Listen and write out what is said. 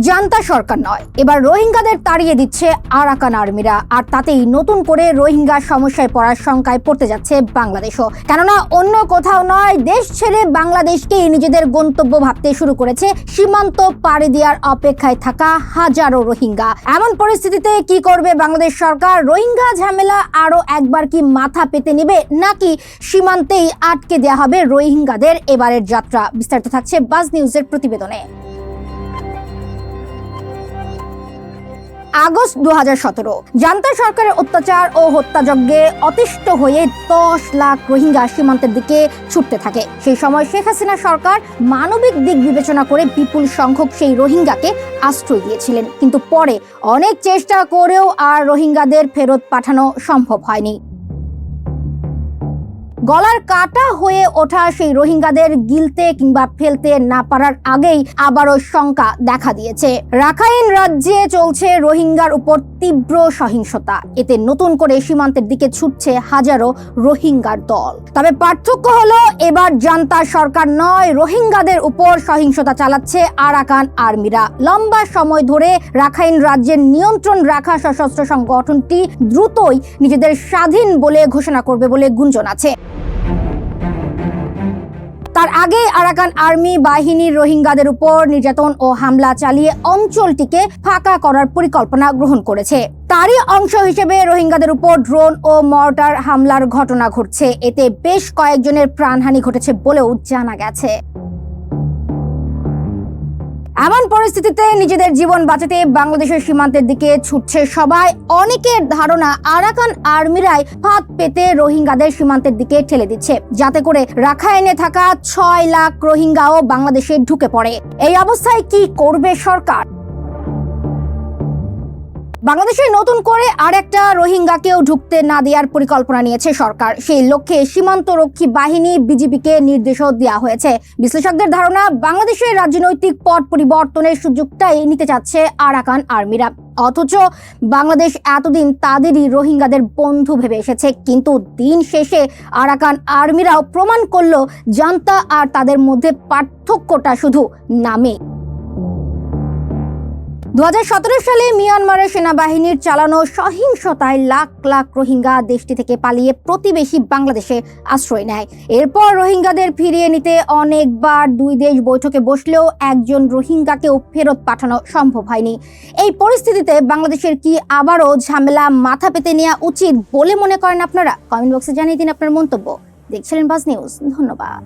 Junta সরকার নয়। এবার রোহিঙ্গাদের তাড়িয়ে দিচ্ছে আরাকান আর্মিরা। আর তাতেই নতুন করে রোহিঙ্গা সমস্যায় পড়ার শঙ্কায় পড়তে যাচ্ছে বাংলাদেশও। কেননা অন্য কোথাও নয়, দেশ ছেড়ে বাংলাদেশকেই নিজেদের গন্তব্য ভাবতে শুরু করেছে সীমান্ত পাড়ি দেওয়ার অপেক্ষায় থাকা হাজারো রোহিঙ্গা। এমন পরিস্থিতিতে কি করবে বাংলাদেশ সরকার? রোহিঙ্গা ঝামেলা আরও একবার কি মাথা পেতে নেবে? নাকি সীমান্তেই আটকে দেওয়া হবে রোহিঙ্গাদের? এবারের যাত্রা। বিস্তারিত থাকছে বাজ নিউজের প্রতিবেদনে। আগস্ট দু হাজার সতেরো। জান্তা সরকারের অত্যাচার ও হত্যাযজ্ঞে অতিষ্ঠ হয়ে দশ লাখ রোহিঙ্গা সীমান্তের দিকে ছুটতে থাকে। সেই সময় শেখ হাসিনা সরকার মানবিক দিক বিবেচনা করে বিপুল সংখ্যক সেই রোহিঙ্গাকে আশ্রয় দিয়েছিলেন। কিন্তু পরে অনেক চেষ্টা করেও আর রোহিঙ্গাদের ফেরত পাঠানো সম্ভব হয়নি। গলার কাটা হয়ে ওঠা সেই রোহিঙ্গাদের গিলতে কিংবা ফেলতে না পারার আগেই আবারও শঙ্কা দেখা দিয়েছে। রাখাইন রাজ্যে চলছে রোহিঙ্গার উপর তীব্র সহিংসতা। এতে নতুন করে সীমান্তের দিকে ছুটছে হাজারো রোহিঙ্গার দল। তবে পার্থক্য হলো, এবার জান্তা সরকার নয়, রোহিঙ্গাদের উপর সহিংসতা চালাচ্ছে আরাকান আর্মিরা। লম্বা সময় ধরে রাখাইন রাজ্যের নিয়ন্ত্রণ রাখা সশস্ত্র সংগঠনটি দ্রুতই নিজেদের স্বাধীন বলে ঘোষণা করবে বলে গুঞ্জন আছে। তার আগে আরাকান আর্মি বাহিনীর রোহিঙ্গাদের উপর নির্যাতন ও হামলা চালিয়ে অঞ্চলটিকে ফাঁকা করার পরিকল্পনা গ্রহণ করেছে। তারই অংশ হিসেবে রোহিঙ্গাদের উপর ড্রোন ও মর্টার হামলার ঘটনা ঘটছে। এতে বেশ কয়েকজনের প্রাণহানি ঘটেছে বলেও জানা গেছে। এমন পরিস্থিতিতে নিজেদের জীবন বাঁচাতে বাংলাদেশের সীমান্তের দিকে ছুটছে সবাই। অনেকের ধারণা আরাকান আর্মিরাই ফাঁদ পেতে রোহিঙ্গাদের সীমান্তের দিকে ঠেলে দিচ্ছে। যাতে করে রাখাইনে থাকা ছয় লাখ রোহিঙ্গাও বাংলাদেশে ঢুকে পড়ে। এই অবস্থায় কি করবে সরকার? বাংলাদেশে নতুন করে আর আরেকটা রোহিঙ্গাকেও ঢুকতে না দেওয়ার পরিকল্পনা নিয়েছে সরকার। সেই লক্ষ্যে সীমান্তরক্ষী বাহিনী বিজিবিকে নির্দেশও দেওয়া হয়েছে। বিশ্লেষকদের ধারণা, বাংলাদেশের রাজনৈতিক পট পরিবর্তনের সুযোগটাই নিতে চাচ্ছে আরাকান আর্মিরা। অথচ বাংলাদেশ এতদিন তাদেরই রোহিঙ্গাদের বন্ধু ভেবে এসেছে। কিন্তু দিন শেষে আরাকান আর্মিরাও প্রমাণ করল, জান্তা আর তাদের মধ্যে পার্থক্যটা শুধু নামে। দু হাজার সতেরো সালে মিয়ানমারের সেনাবাহিনীর চালানো সহিংসতায় লাখ লাখ রোহিঙ্গা দেশটি থেকে পালিয়ে প্রতিবেশী বাংলাদেশে আশ্রয় নেয়। এরপর রোহিঙ্গাদের ফিরিয়ে নিতে অনেকবার দুই দেশ বৈঠকে বসলেও একজন রোহিঙ্গাকেও ফেরত পাঠানো সম্ভব হয়নি। এই পরিস্থিতিতে বাংলাদেশের কি আবারও ঝামেলা মাথা পেতে নেওয়া উচিত বলে মনে করেন আপনারা? কমেন্ট বক্সে জানিয়ে দিন আপনার মন্তব্য। দেখছিলেন বাজ নিউজ। ধন্যবাদ।